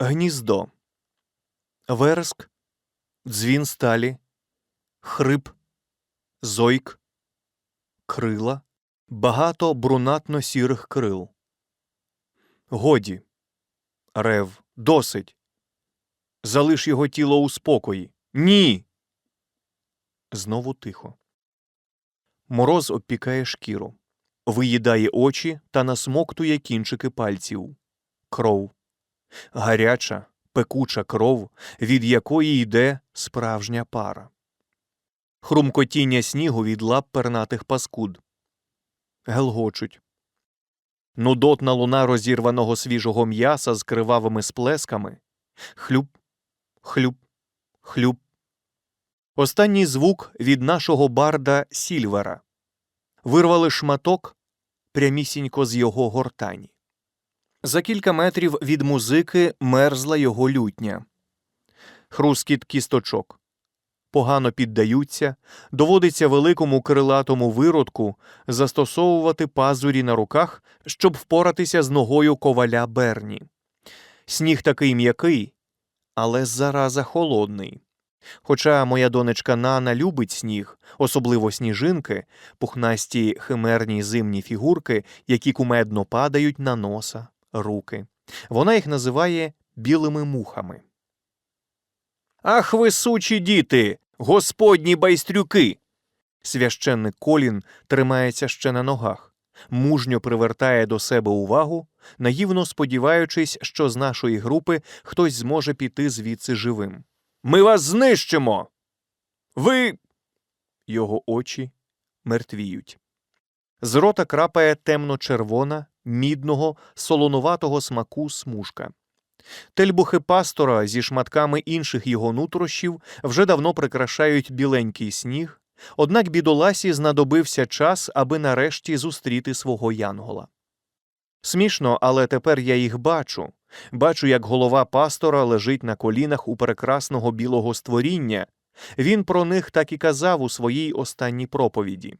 Гніздо. Вереск, дзвін сталі, хрип, зойк, крила, багато брунатно сірих крил. Годі. Рев. Досить. Залиш його тіло у спокої. Ні. Знову тихо. Мороз обпікає шкіру, виїдає очі та насмоктує кінчики пальців. Кров. Гаряча, пекуча кров, від якої йде справжня пара. Хрумкотіння снігу від лап пернатих паскуд. Гелгочуть. Нудотна луна розірваного свіжого м'яса з кривавими сплесками. Хлюб, хлюб, хлюб. Останній звук від нашого барда Сільвера. Вирвали шматок прямісінько з його гортані. За кілька метрів від музики мерзла його лютня. Хрускіт кісточок. Погано піддаються, доводиться великому крилатому виродку застосовувати пазурі на руках, щоб впоратися з ногою коваля Берні. Сніг такий м'який, але зараза холодний. Хоча моя донечка Нана любить сніг, особливо сніжинки, пухнасті химерні зимні фігурки, які кумедно падають на носа, руки. Вона їх називає білими мухами. Ах, ви сучі діти, господні байстрюки. Священник Колін тримається ще на ногах, мужньо привертає до себе увагу, наївно сподіваючись, що з нашої групи хтось зможе піти звідси живим. Ми вас знищимо. Ви. Його очі мертвіють. З рота крапає темно-червона, мідного, солонуватого смаку смужка. Тельбухи пастора зі шматками інших його нутрощів вже давно прикрашають біленький сніг, однак бідоласі знадобився час, аби нарешті зустріти свого янгола. Смішно, але тепер я їх бачу. Бачу, як голова пастора лежить на колінах у прекрасного білого створіння. Він про них так і казав у своїй останній проповіді.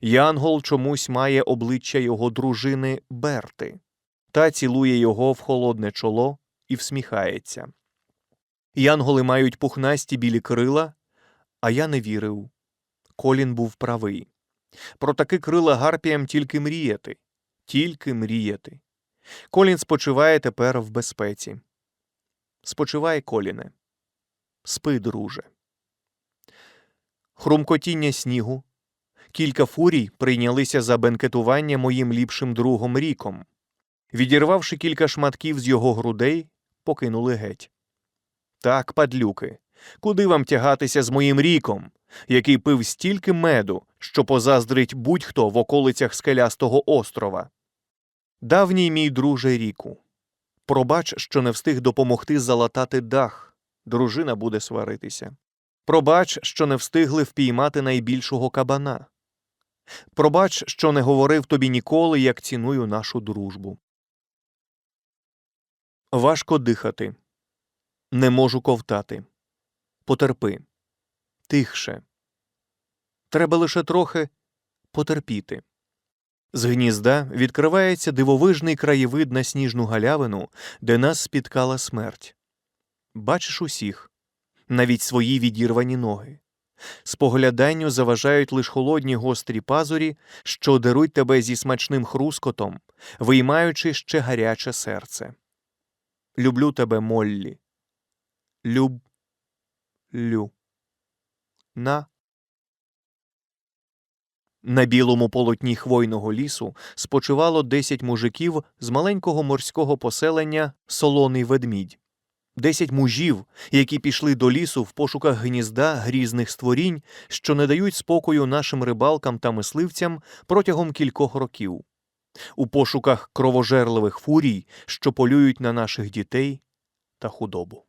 Янгол чомусь має обличчя його дружини Берти, та цілує його в холодне чоло і всміхається. Янголи мають пухнасті білі крила, а я не вірив. Колін був правий. Про таки крила гарпіям тільки мріяти, тільки мріяти. Колін спочиває тепер в безпеці. Спочивай, Коліне. Спи, друже. Хрумкотіння снігу. Кілька фурій прийнялися за бенкетування моїм ліпшим другом ріком. Відірвавши кілька шматків з його грудей, покинули геть. Так, падлюки, куди вам тягатися з моїм ріком, який пив стільки меду, що позаздрить будь-хто в околицях скелястого острова? Давній мій друже ріку. Пробач, що не встиг допомогти залатати дах, дружина буде сваритися. Пробач, що не встигли впіймати найбільшого кабана. Пробач, що не говорив тобі ніколи, як ціную нашу дружбу. Важко дихати. Не можу ковтати. Потерпи. Тихше. Треба лише трохи потерпіти. З гнізда відкривається дивовижний краєвид на сніжну галявину, де нас спіткала смерть. Бачиш усіх, навіть свої відірвані ноги. Спогляданню заважають лиш холодні гострі пазурі, що деруть тебе зі смачним хрускотом, виймаючи ще гаряче серце. Люблю тебе, Моллі. Люб. Лю. На. На білому полотні хвойного лісу спочивало десять мужиків з маленького морського поселення Солоний ведмідь. Десять мужів, які пішли до лісу в пошуках гнізда грізних створінь, що не дають спокою нашим рибалкам та мисливцям протягом кількох років, у пошуках кровожерливих фурій, що полюють на наших дітей та худобу.